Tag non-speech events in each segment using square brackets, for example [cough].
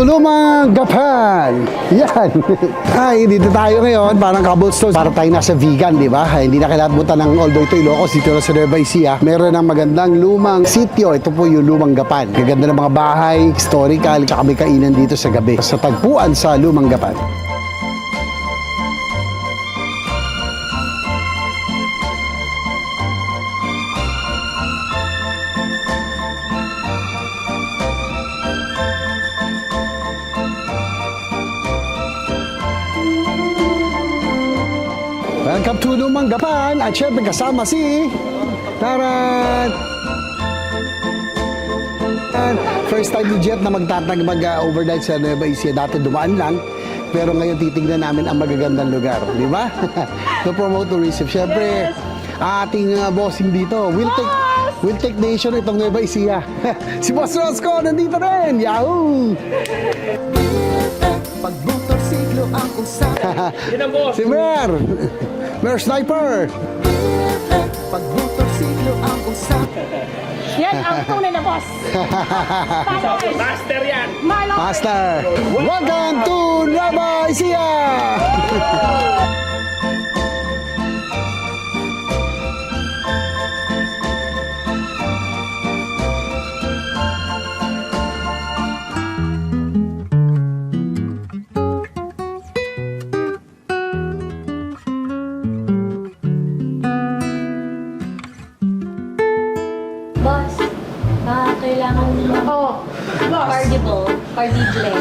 Lumang Gapan. Yan. Ay, dito tayo ngayon, parang cobblestone. Para tayo nasa vegan, di ba? Hindi na kailangan buta ng although ito Ilocos, dito na sa Nueva Ecija. Meron ng magandang lumang sitio. Ito po yung Lumang Gapan. Gaganda ng mga bahay, historical, tsaka kainan dito sa gabi. Sa tagpuan sa Lumang Gapan. Welcome to Lumang Gapan at syempre kasama si Taran! First time ni Jet na magtatag mag-overnight sa Nueva Ecija. Dati dumaan lang. Pero ngayon titignan namin ang magagandang lugar. Di ba? [laughs] to promote tourism. Syempre, ating uh, bossing dito. We'll take, we'll take nation itong Nueva Ecija. [laughs] si Boss Rosco, nandito rin. Yahoo! Pagmotorsiklo ang usapan [laughs] si Mer! Mer Sniper! Pagmotorsiklo ang usapan Yan ang tunay na boss. [laughs] Master yan! Master! Welcome to Nueva Ecija! [laughs] Ah, kailangan Oh, Cardible. Cardible.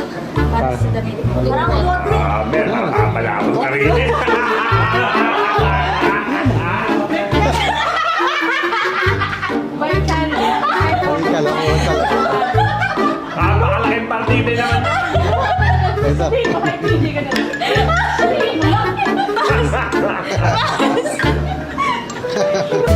Para sa damit. Parang water. Ah, meron. Ah, malawag rin. [laughs]